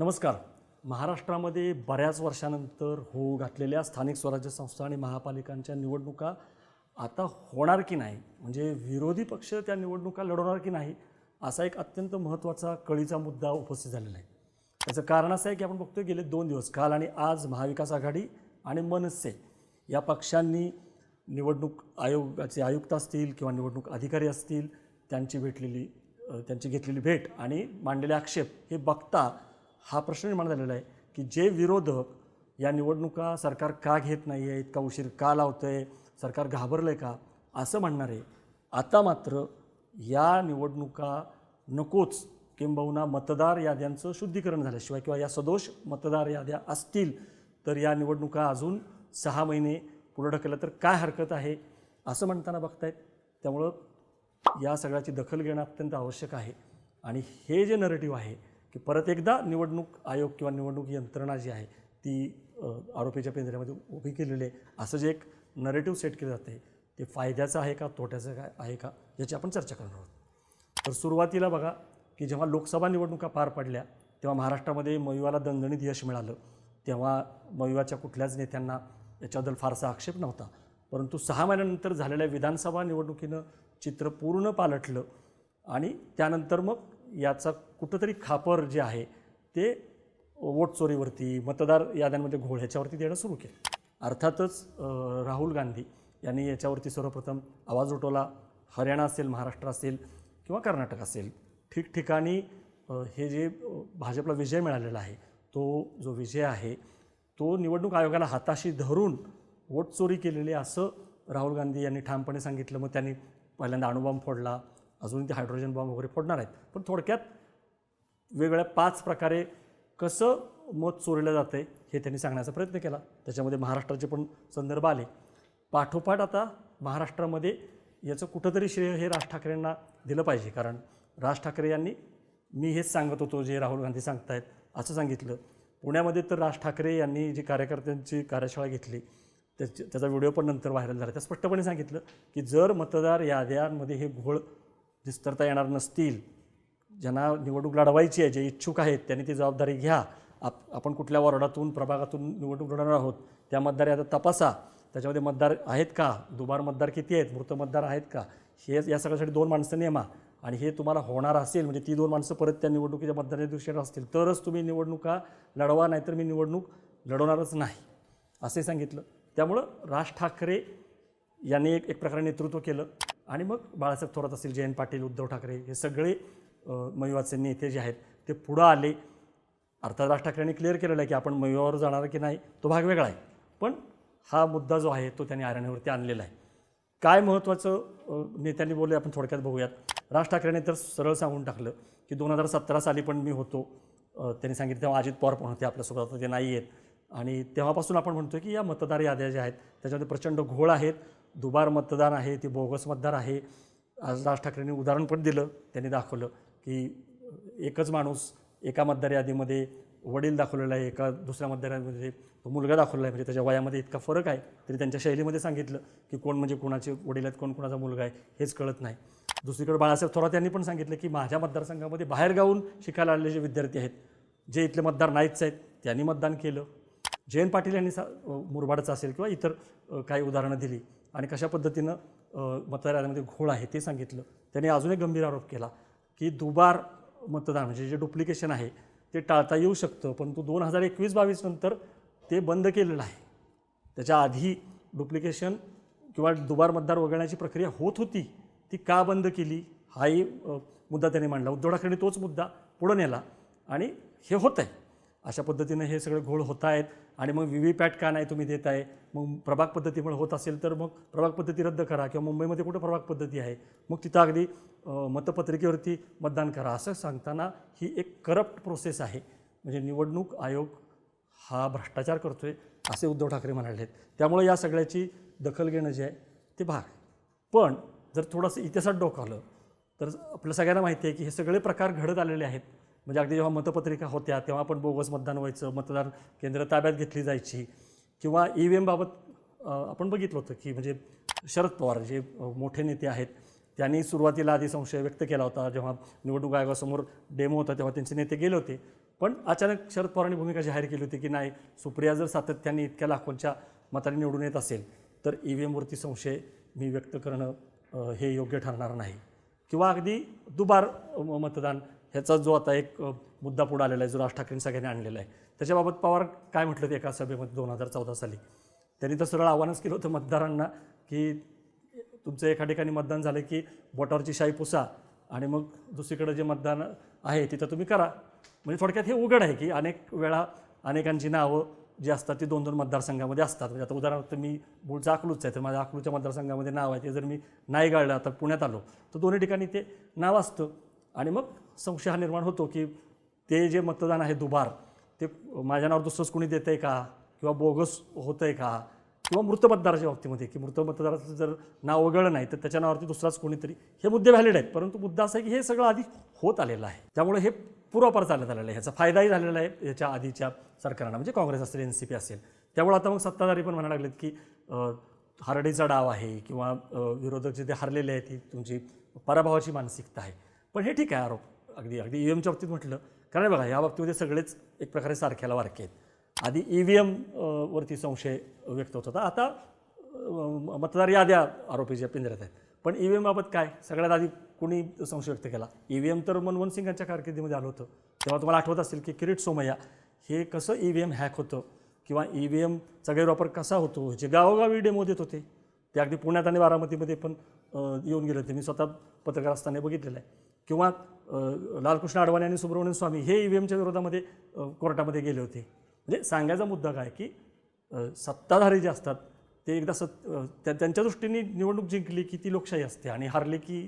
नमस्कार. महाराष्ट्रामध्ये बऱ्याच वर्षानंतर होऊ घातलेल्या स्थानिक स्वराज्य संस्था आणि महापालिकांच्या निवडणुका आता होणार की नाही? म्हणजे विरोधी पक्ष त्या निवडणुका लढवणार की नाही? असा एक अत्यंत महत्त्वाचा कळीचा मुद्दा उपस्थित झालेला आहे. त्याचं कारण असं आहे की आपण बघतोय गेले दोन दिवस काल आणि आज महाविकास आघाडी आणि मनसे या पक्षांनी निवडणूक आयोगाचे आयुक्त असतील किंवा निवडणूक अधिकारी असतील त्यांची भेटलेली त्यांची घेतलेली भेट आणि मांडलेले आक्षेप हे बघता हा प्रश्न निर्माण झालेला आहे की जे विरोधक या निवडणुका सरकार का घेत नाही आहे इतका उशीर का लावतं आहे सरकार घाबरलं आहे का असं म्हणणारे आता मात्र या निवडणुका नकोच किंबहुना मतदार याद्यांचं शुद्धीकरण झाल्याशिवाय किंवा या सदोष मतदार याद्या असतील तर या निवडणुका अजून सहा महिने पुढं ढकलल्या तर काय हरकत आहे असं म्हणताना बघतायत. त्यामुळं या सगळ्याची दखल घेणं अत्यंत आवश्यक आहे. आणि हे जे नरेटिव्ह आहे की परत एकदा निवडणूक आयोग किंवा निवडणूक यंत्रणा जी आहे ती आरोपीच्या पिंजऱ्यामध्ये उभी केलेली आहे. असं जे एक नरेटिव्ह सेट केलं जाते ते फायद्याचं आहे का तोट्याचं काय आहे का याची आपण चर्चा करणार आहोत. तर सुरुवातीला बघा की जेव्हा लोकसभा निवडणुका पार पडल्या तेव्हा महाराष्ट्रामध्ये मयुवाला दणदणीत यश मिळालं. तेव्हा मयुवाच्या कुठल्याच नेत्यांना याच्याबद्दल फारसा आक्षेप नव्हता. परंतु सहा महिन्यानंतर झालेल्या विधानसभा निवडणुकीनं चित्र पूर्ण पालटलं आणि त्यानंतर मग याचा कुठंतरी खापर जे आहे ते वोट चोरीवरती मतदार याद्यांमध्ये घोळ ह्याच्यावरती देणं सुरू केलं. अर्थातच राहुल गांधी यांनी याच्यावरती सर्वप्रथम आवाज उठवला. हरियाणा असेल महाराष्ट्र असेल किंवा कर्नाटक असेल ठिकठिकाणी हे जे भाजपला विजय मिळालेला आहे तो जो विजय आहे तो निवडणूक आयोगाला हाताशी धरून वोट चोरी केलेली असं राहुल गांधी यांनी ठामपणे सांगितलं. मग त्यांनी पहिल्यांदा अणुबॉम्ब फोडला. अजून ते हायड्रोजन बॉम्ब वगैरे फोडणार आहेत. पण थोडक्यात वेगवेगळ्या पाच प्रकारे कसं मत चोरलं जातं आहे हे त्यांनी सांगण्याचा प्रयत्न केला. त्याच्यामध्ये महाराष्ट्राचे पण संदर्भ आले. पाठोपाठ आता महाराष्ट्रामध्ये याचं कुठंतरी श्रेय हे राज ठाकरेंना दिलं पाहिजे. कारण राज ठाकरे यांनी मी हेच सांगत होतो जे राहुल गांधी सांगतायत असं सांगितलं. पुण्यामध्ये तर राज ठाकरे यांनी जी कार्यकर्त्यांची कार्यशाळा घेतली त्याची त्याचा व्हिडिओ पण नंतर व्हायरल झाला. त्या स्पष्टपणे सांगितलं की जर मतदार याद्यांमध्ये हे घोळ विस्तारता येणार नसतील. ज्यांना निवडणूक लढवायची आहे जे इच्छुक आहेत त्यांनी ती जबाबदारी घ्या. आप आपण कुठल्या वॉर्डातून प्रभागातून निवडणूक लढवणार आहोत त्या मतदार आता तपासा. त्याच्यामध्ये मतदार आहेत का? दुबार मतदार किती आहेत? मृत मतदार आहेत का? हे या सगळ्यासाठी दोन माणसं नेमा. आणि हे तुम्हाला होणार असेल म्हणजे ती दोन माणसं परत त्या निवडणुकीच्या मतदाराच्या दिवशी असतील. तरच तुम्ही निवडणुका लढवा नाहीतर मी निवडणूक लढवणारच नाही. असे सांगितलं. त्यामुळं राज ठाकरे यांनी एक एक प्रकारे नेतृत्व केलं. आणि मग बाळासाहेब थोरात असतील जयंत पाटील उद्धव ठाकरे हे सगळे मयुवाचे नेते जे आहेत ते पुढं आले. अर्थात राज ठाकरेंनी क्लिअर केलेलं आहे की आपण मयुवावर जाणार की नाही तो भाग वेगळा आहे. पण हा मुद्दा जो आहे तो त्यांनी आरण्यावरती आणलेला आहे. काय महत्त्वाचं नेत्यांनी बोलले आपण थोडक्यात बघूयात. राज ठाकरेंनी तर सरळ सांगून टाकलं की दोन हजार सतरा साली पण मी होतो. त्यांनी सांगितलं तेव्हा अजित पवार पण होते आपल्यासोबत आता ते नाही आहेत. आणि तेव्हापासून आपण म्हणतो की या मतदार याद्या ज्या आहेत त्याच्यामध्ये प्रचंड घोळ आहेत. दुबार मतदान आहे ते बोगस मतदार आहे. आज राज ठाकरेंनी उदाहरण पण दिलं त्यांनी दाखवलं की एकच माणूस एका मतदार यादीमध्ये वडील दाखवलेला आहे एका दुसऱ्या मतदार यादीमध्ये तो मुलगा दाखवलेला आहे. म्हणजे त्याच्या वयामध्ये इतका फरक आहे तरी त्यांच्या शैलीमध्ये सांगितलं की कोण म्हणजे कोणाचे वडील आहेत कोण कोणाचा मुलगा आहे हेच कळत नाही. दुसरीकडे बाळासाहेब थोरात यांनी पण सांगितलं की माझ्या मतदारसंघामध्ये बाहेर गावून शिकायला आलेले जे विद्यार्थी आहेत जे इथले मतदार नाहीच आहेत त्यांनी मतदान केलं. जयंत पाटील यांनी सा मुरबाडचं असेल किंवा इतर काही उदाहरणं दिली. आणि कशा पद्धतीनं मतदार यादीमध्ये घोळ आहे ते सांगितलं. त्यांनी अजून एक गंभीर आरोप केला की दुबार मतदान म्हणजे जे डुप्लिकेशन आहे ते टाळता येऊ शकतं परंतु दोन हजार एकवीस बावीस नंतर ते बंद केलेलं आहे. त्याच्या आधी डुप्लिकेशन किंवा दुबार मतदार वगळण्याची प्रक्रिया होत होती ती का बंद केली हाही मुद्दा त्यांनी मांडला. उद्धव ठाकरेंनी तोच मुद्दा पुढं नेला आणि हे होत आहे अशा पद्धतीनं हे सगळे घोळ होत आहेत. आणि मग व्ही व्ही पॅट का नाही तुम्ही देत आहे मग प्रभाग पद्धतीमुळे होत असेल तर मग प्रभाग पद्धती रद्द करा किंवा मुंबईमध्ये कुठं प्रभाग पद्धती आहे? मग तिथं अगदी मतपत्रिकेवरती मतदान करा. असं सांगताना ही एक करप्ट प्रोसेस आहे. म्हणजे निवडणूक आयोग हा भ्रष्टाचार करतो आहे असे उद्धव ठाकरे म्हणाले आहेत. त्यामुळे या सगळ्याची दखल घेणं जे आहे ते भाग आहे. पण जर थोडंसं इतिहासात डोकावलं तर आपल्या सगळ्यांना माहिती आहे की हे सगळे प्रकार घडत आलेले आहेत. म्हणजे अगदी जेव्हा मतपत्रिका होत्या तेव्हा पण बोगस मतदान व्हायचं मतदार केंद्र ताब्यात घेतली जायची. किंवा ई व्ही एमबाबत आपण बघितलं होतं की म्हणजे शरद पवार जे मोठे नेते आहेत त्यांनी सुरुवातीला आधी संशय व्यक्त केला होता. जेव्हा निवडणूक आयोगासमोर डेमो होता तेव्हा त्यांचे नेते गेले होते. पण अचानक शरद पवारांनी भूमिका जाहीर केली होती की नाही सुप्रिया जर सातत्याने इतक्या लाखोंच्या मताने निवडून येत असेल तर ई व्ही एमवरती संशय मी व्यक्त करणं हे योग्य ठरणार नाही. किंवा अगदी दुबार मतदान ह्याचा जो आता एक मुद्दा पुढे आलेला आहे जो राज ठाकरेंनी सगळ्यांनी आणलेला आहे. त्याच्याबाबत पवार काय म्हटलं होतं एका सभेमध्ये दोन हजार चौदा साली? त्यांनी तर सरळ आव्हानच केलं होतं मतदारांना की तुमचं एका ठिकाणी मतदान झालं की बोटावरची शाई पुसा आणि मग दुसरीकडे जे मतदान आहे तिथं तुम्ही करा. म्हणजे थोडक्यात हे उघड आहे की अनेक वेळा अनेकांची नावं जी असतात ती दोन दोन मतदारसंघामध्ये असतात. म्हणजे आता उदाहरणार्थ मी मूळचा अकलूच आहे तर माझ्या अकलूच्या मतदारसंघामध्ये नाव आहे ते जर मी नाही गाळलं आता पुण्यात आलो तर दोन्ही ठिकाणी ते नाव असतं. आणि मग संशय हा निर्माण होतो की ते जे मतदान आहे दुबार ते माझ्या नावावर दुसरंच कोणी देतं आहे का? किंवा बोगस होतं आहे का? किंवा मृत मतदाराच्या बाबतीमध्ये की मृत मतदाराचं जर नाव वगळलं नाही तर त्याच्या नावावरती दुसराच कोणीतरी हे मुद्दे व्हॅलिड आहेत. परंतु मुद्दा असा आहे की हे सगळं आधी होत आलेलं आहे. त्यामुळे हे पूर्वापार चालत आलेलं आहे. ह्याचा फायदाही झालेला आहे याच्या आधीच्या सरकारांना. म्हणजे काँग्रेस असेल एन सी पी असेल. त्यामुळे आता मग सत्ताधारी पण म्हणायला लागलेत की हारडीचा डाव आहे किंवा विरोधक जे ते हरलेले आहेत ती तुमची पराभवाची मानसिकता आहे. पण हे ठीक आहे आरोप. अगदी अगदी ई व्ही एमच्या बाबतीत म्हटलं. कारण बघा या बाबतीमध्ये सगळेच एक प्रकारे सारख्याला वारके आहेत. आधी ई व्ही एम वरती संशय व्यक्त होत होता. आता मतदार याद्या आरोपीच्या पिंजऱ्यात आहेत. पण ई व्ही एमबाबत काय? सगळ्यात आधी कुणी संशय व्यक्त केला? ई व्ही एम तर मनमोहन सिंगांच्या कारकिर्दीमध्ये आलं होतं. तेव्हा तुम्हाला आठवत असेल की किरीट सोमय्या हे कसं ई व्ही एम हॅक होतं? किंवा ई व्ही एमचा गैरवापर कसा होतो? जे गावोगावी डेमो देत होते. ते अगदी पुण्यात आणि बारामतीमध्ये पण येऊन गेले होते. मी स्वतः पत्रकार असताना बघितलेलं आहे. किंवा लालकृष्ण अडवाणी आणि सुब्रमण्यम स्वामी हे ई व्ही एमच्या विरोधामध्ये कोर्टामध्ये गेले होते. म्हणजे सांगायचा मुद्दा काय की सत्ताधारी जे असतात ते एकदा सत त्यांच्या दृष्टीने निवडणूक जिंकली की ती लोकशाही असते आणि हारली की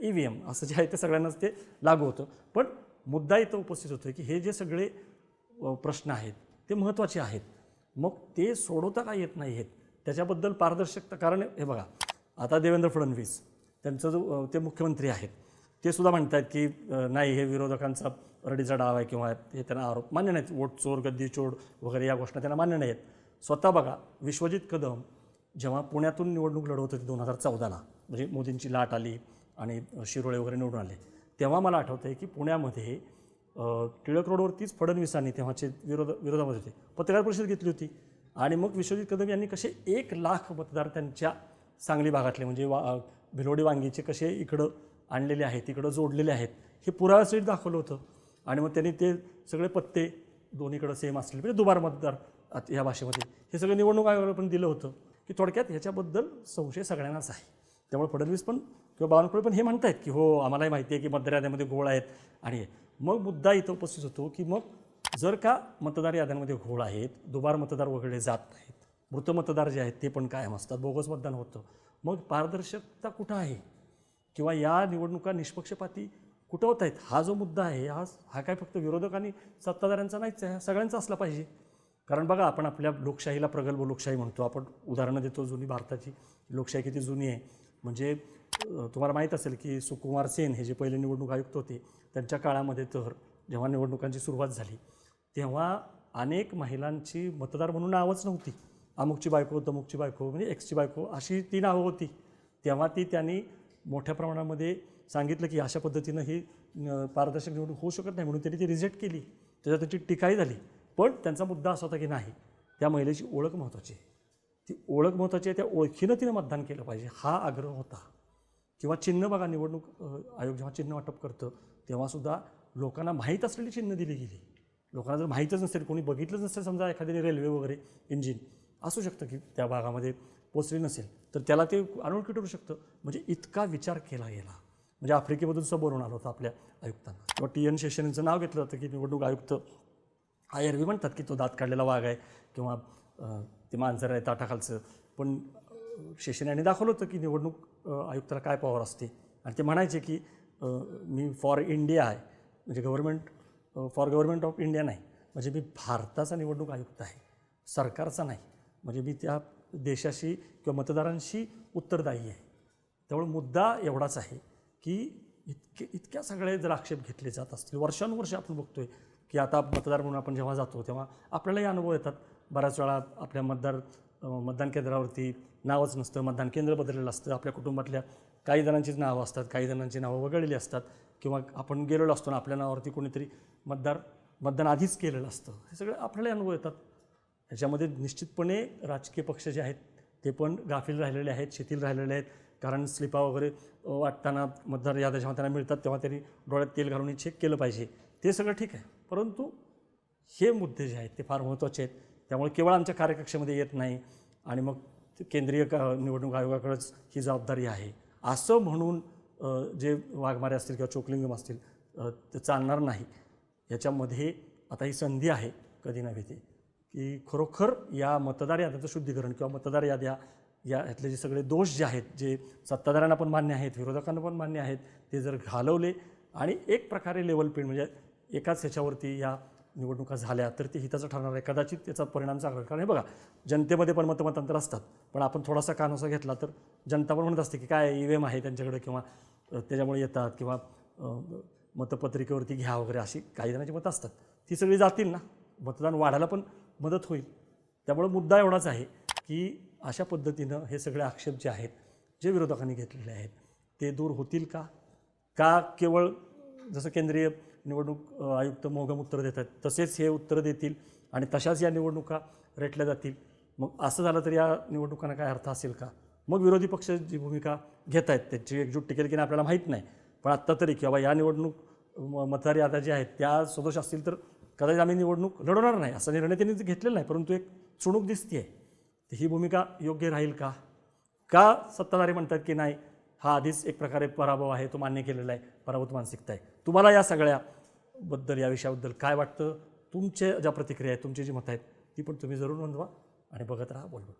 ई व्ही एम असं जे आहे ते सगळ्यांनाच ते लागू होतं. पण मुद्दा इथं उपस्थित होतो की हे जे सगळे प्रश्न आहेत ते महत्त्वाचे आहेत. मग ते सोडवता का येत नाही आहेत? त्याच्याबद्दल पारदर्शकता कारण हे बघा आता देवेंद्र फडणवीस त्यांचं जो ते मुख्यमंत्री आहेत. ते सुद्धा म्हणतात की नाही हे विरोधकांचा रडीचा डाव आहे किंवा हे त्यांना आरोप मान्य नाहीत. वोट चोर गद्दी चोर वगैरे या गोष्टी त्यांना मान्य नाहीत. स्वतः बघा विश्वजित कदम जेव्हा पुण्यातून निवडणूक लढवत होती दोन हजार चौदाला म्हणजे मोदींची लाट आली आणि शिरोळे वगैरे निवडून आले तेव्हा मला आठवतं आहे की पुण्यामध्ये टिळक रोडवरतीच फडणवीसांनी तेव्हाचे विरोध विरोधामध्ये होते. पत्रकार परिषद घेतली होती आणि मग विश्वजित कदम यांनी कसे एक लाख मतदार त्यांच्या सांगली भागातले म्हणजे वा भिलोडी वांगीचे कसे इकडं आणलेले आहेत तिकडं जोडलेले आहेत. हे पुराव्यासहित दाखवलं होतं. आणि मग त्यांनी ते सगळे पत्ते दोन्हीकडं सेम असलेले म्हणजे दुबार मतदार आत- या भाषेमध्ये. हे सगळं निवडणूक आयोगाला पण दिलं होतं की थोडक्यात ह्याच्याबद्दल संशय सगळ्यांनाच आहे. त्यामुळे फडणवीस पण किंवा बावनकुळे पण हे म्हणत आहेत की हो आम्हालाही माहिती आहे की मतदार याद्यामध्ये घोळ आहेत. आणि मग मुद्दा इथं उपस्थित होतो की मग जर का मतदार याद्यांमध्ये घोळ आहेत दुबार मतदार वगैरे जात नाहीत मृत मतदार जे आहेत ते पण कायम असतात. बोगस मतदान होतं. मग पारदर्शकता कुठं आहे? किंवा या निवडणुका निष्पक्षपाती कुठं होत आहेत हा जो मुद्दा आहे हा हा काय फक्त विरोधक आणि सत्ताधाऱ्यांचा नाहीच आहे सगळ्यांचा असला पाहिजे. कारण बघा आपण आपल्या लोकशाहीला प्रगल्भ लोकशाही म्हणतो. आपण उदाहरणं देतो जुनी भारताची. लोकशाही किती जुनी आहे? म्हणजे तुम्हाला माहीत असेल की सुकुमार सेन हे जे पहिले निवडणूक आयुक्त होते त्यांच्या काळामध्ये तर जेव्हा निवडणुकांची सुरुवात झाली तेव्हा अनेक महिलांची मतदार म्हणून नावच नव्हती. अमुकची बायको तमुकची बायको म्हणजे एक्सची बायको अशी ती नावं होती. तेव्हा ती त्यांनी मोठ्या प्रमाणामध्ये सांगितलं की अशा पद्धतीनं ही पारदर्शक निवडणूक होऊ शकत नाही म्हणून त्यांनी ती रिजेक्ट केली. त्याच्यात त्याची टीकाही झाली. पण त्यांचा मुद्दा असा होता की नाही त्या महिलेची ओळख महत्त्वाची आहे. ती ओळख महत्त्वाची आहे त्या ओळखीनं तिनं मतदान केलं पाहिजे हा आग्रह होता. किंवा चिन्ह बघा निवडणूक आयोग जेव्हा चिन्ह वाटप करतं तेव्हासुद्धा लोकांना माहीत असलेली चिन्ह दिली गेली. लोकांना जर माहीतच नसेल कोणी बघितलंच नसेल समजा एखाद्याने रेल्वे वगैरे इंजिन असू शकतं की त्या भागामध्ये पोचली नसेल तर त्याला ते अनोळखी ठरू शकतं. म्हणजे इतका विचार केला गेला. म्हणजे आफ्रिकेमधून सुद्धा होणार आलं होतं आपल्या आयुक्तांना. किंवा टी एन शेषन यांचं नाव घेतलं होतं की निवडणूक आयुक्त आय एरवी म्हणतात की तो दात काढलेला वाघ आहे किंवा ते मांजर आहे ताटाखालचं. पण शेषन यांनी दाखवलं होतं की निवडणूक आयुक्ताला काय पॉवर असते. आणि ते म्हणायचे की मी फॉर इंडिया आहे. म्हणजे government for government of India नाही. म्हणजे मी भारताचा निवडणूक आयुक्त आहे. सरकारचा नाही. म्हणजे मी त्या देशाशी किंवा मतदारांशी उत्तरदायी आहे. त्यामुळे मुद्दा एवढाच आहे की इतके इतक्या सगळे जर आक्षेप घेतले जात असतील वर्षानुवर्ष आपण बघतोय की आता मतदार म्हणून आपण जेव्हा जातो तेव्हा आपल्यालाही अनुभव येतात. बऱ्याच वेळा आपल्या मतदार मतदान केंद्रावरती नावच नसतं मतदान केंद्र बदललेलं असतं. आपल्या कुटुंबातल्या काही जणांचीच नावं असतात काही जणांची नावं वगळलेली असतात किंवा आपण गेलेलो असतो ना आपल्या नावावरती कोणीतरी मतदार मतदान आधीच केलेलं असतं. हे सगळे आपल्याला अनुभव येतात. ह्याच्यामध्ये निश्चितपणे राजकीय पक्ष जे आहेत ते पण गाफील राहिलेले आहेत शिथिल राहिलेले आहेत. कारण स्लिपा वगैरे वाटताना मतदार याद्या जेव्हा त्यांना मिळतात तेव्हा त्यांनी डोळ्यात तेल घालून चेक केलं पाहिजे. ते सगळं ठीक आहे. परंतु हे मुद्दे जे आहेत ते फार महत्त्वाचे आहेत. त्यामुळे केवळ आमच्या कार्यकक्षेमध्ये येत नाही आणि मग ते केंद्रीय का निवडणूक आयोगाकडंच ही जबाबदारी आहे. असं म्हणून जे वाघमारे असतील किंवा चोकलिंगम असतील ते चालणार नाही. याच्यामध्ये आता ही संधी आहे कधी नव्हे ते की खरोखर या मतदार याद्याचं शुद्धीकरण किंवा मतदार याद्या या ह्यातले जे सगळे दोष जे आहेत जे सत्ताधाऱ्यांना पण मान्य आहेत विरोधकांना पण मान्य आहेत ते जर घालवले आणि एक प्रकारे लेवल पेड म्हणजे एकाच ह्याच्यावरती या निवडणुका झाल्या तर ते हिताचं ठरणार आहे. कदाचित त्याचा परिणाम चांगला कारण हे बघा जनतेमध्ये पण मतमतांतर असतात. पण आपण थोडासा कानोसा घेतला तर जनता पण म्हणत असते की काय ई व्ही एम आहे त्यांच्याकडे किंवा त्याच्यामुळे येतात किंवा मतपत्रिकेवरती घ्या वगैरे अशी काही जणांची मतं असतात. ती सगळी जातील ना? मतदान वाढायला पण मदत होईल. त्यामुळं मुद्दा एवढाच आहे की अशा पद्धतीनं हे सगळे आक्षेप जे आहेत जे विरोधकांनी घेतलेले आहेत ते दूर होतील का? का केवळ जसं केंद्रीय निवडणूक आयुक्त मोघम उत्तर देतात तसेच हे उत्तरं देतील आणि तशाच या निवडणुका रेटल्या जातील? मग असं झालं तर या निवडणुकांना काय अर्थ असेल का? मग विरोधी पक्ष जी भूमिका घेत आहेत त्याची एकजूट टिकेल की नाही आपल्याला माहीत नाही. पण आत्ता तरी किंवा या निवडणूक म- मतदार याद्या ज्या आहेत त्या सदोष असतील तर कदाचित आम्ही निवडणूक लढवणार नाही असा निर्णय त्यांनी घेतलेला नाही परंतु एक चुणूक दिसते आहे तर ही भूमिका योग्य राहील का? का सत्ताधारी म्हणतात की नाही हा आधीच एक प्रकारे पराभव आहे तो मान्य केलेला आहे पराभूत मानसिकता आहे. तुम्हाला या सगळ्याबद्दल या विषयाबद्दल काय वाटतं? तुमचे ज्या प्रतिक्रिया आहेत तुमची जी मतं आहेत ती पण तुम्ही जरूर नोंदवा आणि बघत राहा बोलबो